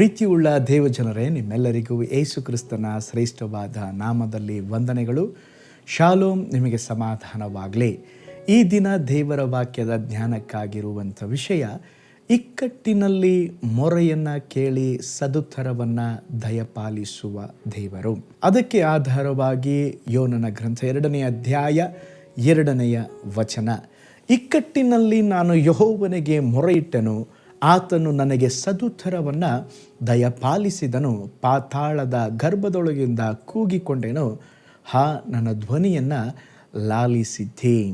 ಪ್ರೀತಿಯುಳ್ಳ ದೇವಜನರೇ, ನಿಮ್ಮೆಲ್ಲರಿಗೂ ಏಸು ಕ್ರಿಸ್ತನ ಶ್ರೇಷ್ಠವಾದ ನಾಮದಲ್ಲಿ ವಂದನೆಗಳು. ಶಾಲೋಮ್, ನಿಮಗೆ ಸಮಾಧಾನವಾಗಲಿ. ಈ ದಿನ ದೇವರ ವಾಕ್ಯದ ಧ್ಯಾನಕ್ಕಾಗಿರುವಂಥ ವಿಷಯ, ಇಕ್ಕಟ್ಟಿನಲ್ಲಿ ಮೊರೆಯನ್ನು ಕೇಳಿ ಸದುತ್ತರವನ್ನು ದಯಪಾಲಿಸುವ ದೇವರು. ಅದಕ್ಕೆ ಆಧಾರವಾಗಿ ಯೋನನ ಗ್ರಂಥ ಎರಡನೆಯ ಅಧ್ಯಾಯ ಎರಡನೆಯ ವಚನ. ಇಕ್ಕಟ್ಟಿನಲ್ಲಿ ನಾನು ಯಹೋವನಿಗೆ ಮೊರೆಯಿಟ್ಟನು ಆತನು ನನಗೆ ಸದುತ್ತರವನ್ನು ದಯಪಾಲಿಸಿದನು. ಪಾತಾಳದ ಗರ್ಭದೊಳಗಿಂದ ಕೂಗಿಕೊಂಡೆನು. ಹಾ, ನನ್ನ ಧ್ವನಿಯನ್ನು ಲಾಲಿಸಿದ್ದೇ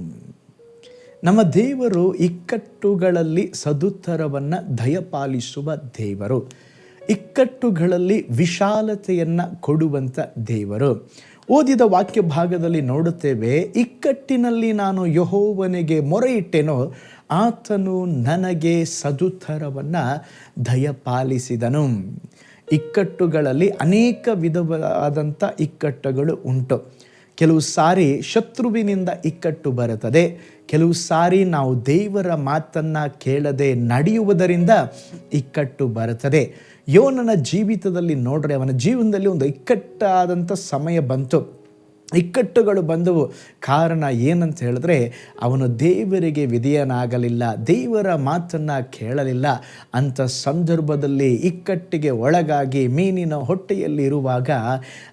ನಮ್ಮ ದೇವರು ಇಕ್ಕಟ್ಟುಗಳಲ್ಲಿ ಸದುತ್ತರವನ್ನು ದಯಪಾಲಿಸುವ ದೇವರು. ಇಕ್ಕಟ್ಟುಗಳಲ್ಲಿ ವಿಶಾಲತೆಯನ್ನು ಕೊಡುವಂಥ ದೇವರು. ಓದಿದ ವಾಕ್ಯ ಭಾಗದಲ್ಲಿ ನೋಡುತ್ತೇವೆ, ಇಕ್ಕಟ್ಟಿನಲ್ಲಿ ನಾನು ಯಹೋವನಿಗೆ ಮೊರೆಯಿಟ್ಟೆನೋ ಆತನು ನನಗೆ ಸದುತ್ತರವನ್ನು ದಯಪಾಲಿಸಿದನು. ಇಕ್ಕಟ್ಟುಗಳಲ್ಲಿ ಅನೇಕ ವಿಧವಾದಂಥ ಇಕ್ಕಟ್ಟುಗಳು ಉಂಟು. ಕೆಲವು ಸಾರಿ ಶತ್ರುವಿನಿಂದ ಇಕ್ಕಟ್ಟು ಬರುತ್ತದೆ. ಕೆಲವು ಸಾರಿ ನಾವು ದೇವರ ಮಾತನ್ನು ಕೇಳದೆ ನಡೆಯುವುದರಿಂದ ಇಕ್ಕಟ್ಟು ಬರುತ್ತದೆ. ಯೋನನ ಜೀವಿತದಲ್ಲಿ ನೋಡ್ರೆ, ಅವನ ಜೀವನದಲ್ಲಿ ಒಂದು ಇಕ್ಕಟ್ಟಾದಂಥ ಸಮಯ ಬಂತು. ಇಕ್ಕಟ್ಟುಗಳು ಬಂದವು. ಕಾರಣ ಏನಂತ ಹೇಳಿದ್ರೆ, ಅವನು ದೇವರಿಗೆ ವಿಧೇಯನಾಗಲಿಲ್ಲ, ದೇವರ ಮಾತನ್ನು ಕೇಳಲಿಲ್ಲ. ಅಂಥ ಸಂದರ್ಭದಲ್ಲಿ ಇಕ್ಕಟ್ಟಿಗೆ ಒಳಗಾಗಿ ಮೀನಿನ ಹೊಟ್ಟೆಯಲ್ಲಿ ಇರುವಾಗ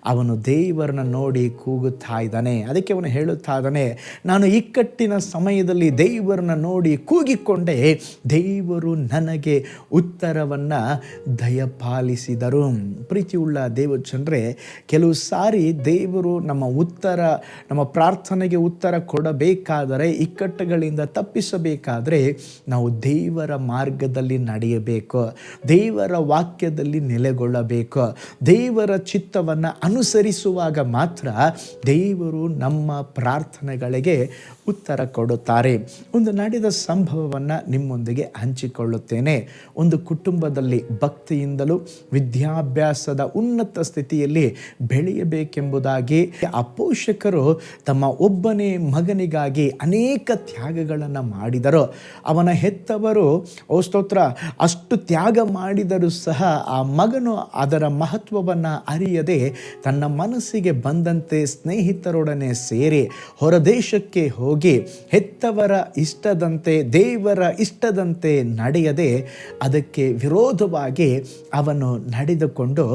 ಅವನು ದೇವರನ್ನ ನೋಡಿ ಕೂಗುತ್ತಾ ಇದ್ದಾನೆ. ಅದಕ್ಕೆ ಅವನು ಹೇಳುತ್ತಾ ಇದ್ದಾನೆ, ನಾನು ಇಕ್ಕಟ್ಟಿನ ಸಮಯದಲ್ಲಿ ದೇವರನ್ನ ನೋಡಿ ಕೂಗಿಕೊಂಡೆ, ದೇವರು ನನಗೆ ಉತ್ತರವನ್ನು ದಯಪಾಲಿಸಿದರು. ಪ್ರೀತಿಯುಳ್ಳ ದೇವಚಂದ್ರೆ, ಕೆಲವು ಸಾರಿ ದೇವರು ನಮ್ಮ ಉತ್ತರ, ನಮ್ಮ ಪ್ರಾರ್ಥನೆಗೆ ಉತ್ತರ ಕೊಡಬೇಕಾದರೆ, ಇಕ್ಕಟ್ಟುಗಳಿಂದ ತಪ್ಪಿಸಬೇಕಾದರೆ ನಾವು ದೇವರ ಮಾರ್ಗದಲ್ಲಿ ನಡೆಯಬೇಕು. ದೇವರ ವಾಕ್ಯದಲ್ಲಿ ನೆಲೆಗೊಳ್ಳಬೇಕು. ದೇವರ ಚಿತ್ತವನ್ನು ಅನುಸರಿಸುವಾಗ ಮಾತ್ರ ದೇವರು ನಮ್ಮ ಪ್ರಾರ್ಥನೆಗಳಿಗೆ ಉತ್ತರ ಕೊಡುತ್ತಾರೆ. ಒಂದು ನಡೆದ ಸಂಭವವನ್ನು ನಿಮ್ಮೊಂದಿಗೆ ಹಂಚಿಕೊಳ್ಳುತ್ತೇನೆ. ಒಂದು ಕುಟುಂಬದಲ್ಲಿ ಭಕ್ತಿಯಿಂದಲೂ ವಿದ್ಯಾಭ್ಯಾಸದ ಉನ್ನತ ಸ್ಥಿತಿಯಲ್ಲಿ ಬೆಳೆಯಬೇಕೆಂಬುದಾಗಿ ಆ ಪೋಷಕರು ತಮ್ಮ ಒಬ್ಬನೇ ಮಗನಿಗಾಗಿ ಅನೇಕ ತ್ಯಾಗಗಳನ್ನು ಮಾಡಿದರು. ಅವನ ಹೆತ್ತವರು ಸ್ತೋತ್ರ, ಅಷ್ಟು ತ್ಯಾಗ ಮಾಡಿದರೂ ಸಹ ಆ ಮಗನು ಅದರ ಮಹತ್ವವನ್ನು ಅರಿಯದೆ ತನ್ನ ಮನಸ್ಸಿಗೆ ಬಂದಂತೆ ಸ್ನೇಹಿತರೊಡನೆ ಸೇರಿ ಹೊರದೇಶಕ್ಕೆ ಹೋಗಿ ಹೆತ್ತವರ ಇಷ್ಟದಂತೆ, ದೇವರ ಇಷ್ಟದಂತೆ ನಡೆಯದೆ ಅದಕ್ಕೆ ವಿರೋಧವಾಗಿ ಅವನು ನಡೆದುಕೊಂಡು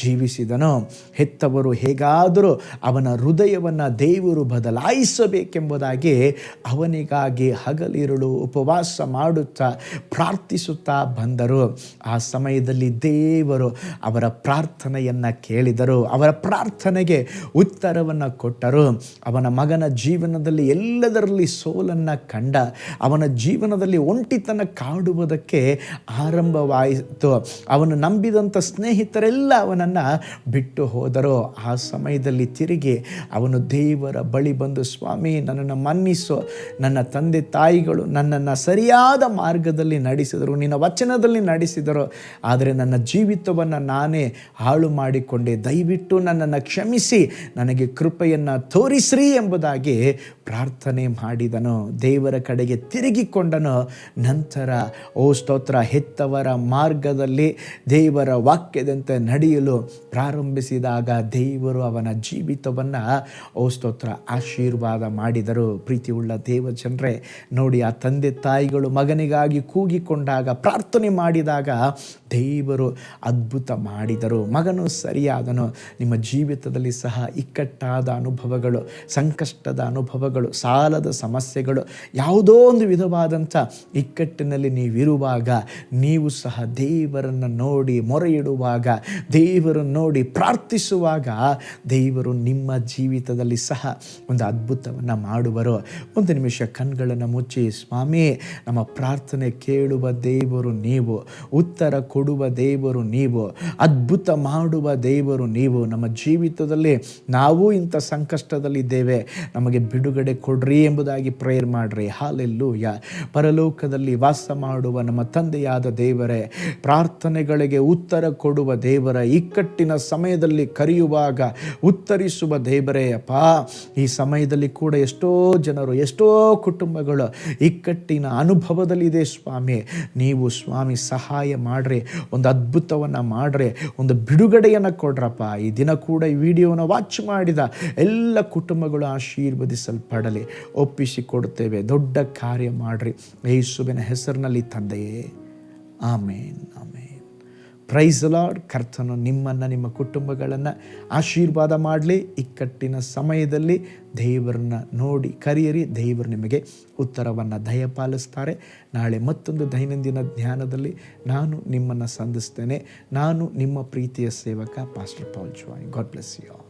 ಜೀವಿಸಿದನು. ಹೆತ್ತವರು ಹೇಗಾದರೂ ಅವನ ಹೃದಯವನ್ನು ದೇವರು ಬದಲಾಯಿಸಬೇಕೆಂಬುದಾಗಿ ಅವನಿಗಾಗಿ ಹಗಲಿರುಳು ಉಪವಾಸ ಮಾಡುತ್ತಾ ಪ್ರಾರ್ಥಿಸುತ್ತಾ ಬಂದರು. ಆ ಸಮಯದಲ್ಲಿ ದೇವರು ಅವರ ಪ್ರಾರ್ಥನೆಯನ್ನು ಕೇಳಿದರು. ಅವರ ಪ್ರಾರ್ಥನೆಗೆ ಉತ್ತರವನ್ನು ಕೊಟ್ಟರು. ಅವನ ಮಗನ ಜೀವನದಲ್ಲಿ ಎಲ್ಲದರಲ್ಲಿ ಸೋಲನ್ನು ಕಂಡ, ಅವನ ಜೀವನದಲ್ಲಿ ಒಂಟಿತನ ಕಾಡುವುದಕ್ಕೆ ಆರಂಭವಾಯಿತು. ಅವನು ನಂಬಿದಂಥ ಸ್ನೇಹಿತರೆಲ್ಲ ಅವನನ್ನು ಬಿಟ್ಟು ಹೋದರು. ಆ ಸಮಯದಲ್ಲಿ ತಿರುಗಿ ಅವನು ದೇವರ ಬಳಿ ಬಂದು, ಸ್ವಾಮಿ, ನನ್ನನ್ನು ಮನ್ನಿಸು. ನನ್ನ ತಂದೆ ತಾಯಿಗಳು ನನ್ನನ್ನು ಸರಿಯಾದ ಮಾರ್ಗದಲ್ಲಿ ನಡೆಸಿದರು, ನಿನ್ನ ವಚನದಲ್ಲಿ ನಡೆಸಿದರು. ಆದರೆ ನನ್ನ ಜೀವಿತವನ್ನು ನಾನೇ ಹಾಳು ಮಾಡಿಕೊಂಡೆ. ದಯವಿಟ್ಟು ನನ್ನನ್ನು ಕ್ಷಮಿಸಿ. ನನಗೆ ಕೃಪೆಯನ್ನು ತೋರಿಸ್ರಿ ಎಂಬುದಾಗಿ ಪ್ರಾರ್ಥನೆ ಮಾಡಿದನು. ದೇವರ ಕಡೆಗೆ ತಿರುಗಿಕೊಂಡನು. ನಂತರ, ಓ ಸ್ತೋತ್ರ, ಹೆತ್ತವರ ಮಾರ್ಗದಲ್ಲಿ ದೇವರ ವಾಕ್ಯದಂತೆ ನಡೆಯಲು ಪ್ರಾರಂಭಿಸಿದಾಗ ದೇವರು ಅವನ ಜೀವಿತವನ್ನು ಓ ಆಶೀರ್ವಾದ ಮಾಡಿದರು ಪ್ರೀತಿಯುಳ್ಳ ದೇವ ಜನರೇ ನೋಡಿ, ಆ ತಂದೆ ತಾಯಿಗಳು ಮಗನಿಗಾಗಿ ಕೂಗಿಕೊಂಡಾಗ, ಪ್ರಾರ್ಥನೆ ಮಾಡಿದಾಗ ದೇವರು ಅದ್ಭುತ ಮಾಡಿದರು. ಮಗನು ಸರಿಯಾದನು. ನಿಮ್ಮ ಜೀವಿತದಲ್ಲಿ ಸಹ ಇಕ್ಕಟ್ಟಾದ ಅನುಭವಗಳು, ಸಂಕಷ್ಟದ ಅನುಭವಗಳು, ಸಾಲದ ಸಮಸ್ಯೆಗಳು, ಯಾವುದೋ ಒಂದು ವಿಧವಾದಂಥ ಇಕ್ಕಟ್ಟಿನಲ್ಲಿ ನೀವಿರುವಾಗ, ನೀವು ಸಹ ದೇವರನ್ನು ನೋಡಿ ಮೊರೆ ಇಡುವಾಗ ದೇವರನ್ನು ನೋಡಿ ಪ್ರಾರ್ಥಿಸುವಾಗ ದೇವರು ನಿಮ್ಮ ಜೀವಿತದಲ್ಲಿ ಸಹ ಒಂದು ಅದ್ಭುತವನ್ನು ಮಾಡುವರು. ಒಂದು ನಿಮಿಷ ಕಣ್ಗಳನ್ನು ಮುಚ್ಚಿ, ಸ್ವಾಮಿ, ನಮ್ಮ ಪ್ರಾರ್ಥನೆ ಕೇಳುವ ದೇವರು ನೀವು, ಉತ್ತರ ಕೊಡುವ ದೇವರು ನೀವು, ಅದ್ಭುತ ಮಾಡುವ ದೇವರು ನೀವು. ನಮ್ಮ ಜೀವಿತದಲ್ಲಿ ನಾವು ಇಂಥ ಸಂಕಷ್ಟದಲ್ಲಿದ್ದೇವೆ. ನಮಗೆ ಬಿಡುಗಡೆ ಕೊಡ್ರಿ ಎಂಬುದಾಗಿ ಪ್ರೇಯರ್ ಮಾಡ್ರಿ. ಯಾ ಪರಲೋಕದಲ್ಲಿ ವಾಸ ಮಾಡುವ ನಮ್ಮ ತಂದೆಯಾದ ದೇವರೇ, ಪ್ರಾರ್ಥನೆಗಳಿಗೆ ಉತ್ತರ ಕೊಡುವ ದೇವರ, ಇಕ್ಕಟ್ಟಿನ ಸಮಯದಲ್ಲಿ ಕರೆಯುವಾಗ ಉತ್ತರಿಸುವ ದೇವ ದೇವರೇ ಈ ಸಮಯದಲ್ಲಿ ಕೂಡ ಎಷ್ಟೋ ಜನರು, ಎಷ್ಟೋ ಕುಟುಂಬಗಳು ಇಕ್ಕಟ್ಟಿನ ಅನುಭವದಲ್ಲಿದೆ ಸ್ವಾಮಿ. ನೀವು ಸ್ವಾಮಿ ಸಹಾಯ ಮಾಡ್ರಿ, ಒಂದು ಅದ್ಭುತವನ್ನು ಮಾಡ್ರಿ, ಒಂದು ಬಿಡುಗಡೆಯನ್ನು ಕೊಡ್ರಪ್ಪ. ಈ ದಿನ ಕೂಡ ಈ ವಿಡಿಯೋನ ವಾಚ್ ಮಾಡಿದ ಎಲ್ಲ ಕುಟುಂಬಗಳು ಆಶೀರ್ವದಿಸಲ್ಪಡಲಿ. ಒಪ್ಪಿಸಿ ಕೊಡುತ್ತೇವೆ, ದೊಡ್ಡ ಕಾರ್ಯ ಮಾಡ್ರಿ. ಯೇಸುವಿನ ಹೆಸರಿನಲ್ಲಿ ತಂದೆಯೇ. ಆಮೇನ್ ಆಮೇನ್. ಪ್ರೈಸ್ ಲಾರ್ಡ್ ಕರ್ತನು ನಿಮ್ಮನ್ನು, ನಿಮ್ಮ ಕುಟುಂಬಗಳನ್ನು ಆಶೀರ್ವಾದ ಮಾಡಲಿ. ಇಕ್ಕಟ್ಟಿನ ಸಮಯದಲ್ಲಿ ದೇವರನ್ನ ನೋಡಿ ಕರೆಯಿರಿ. ದೇವರು ನಿಮಗೆ ಉತ್ತರವನ್ನು ದಯಪಾಲಿಸ್ತಾರೆ. ನಾಳೆ ಮತ್ತೊಂದು ದೈನಂದಿನ ಧ್ಯಾನದಲ್ಲಿ ನಾನು ನಿಮ್ಮನ್ನು ಸಂಧಿಸ್ತೇನೆ. ನಾನು ನಿಮ್ಮ ಪ್ರೀತಿಯ ಸೇವಕ pastor Paul Joy God bless you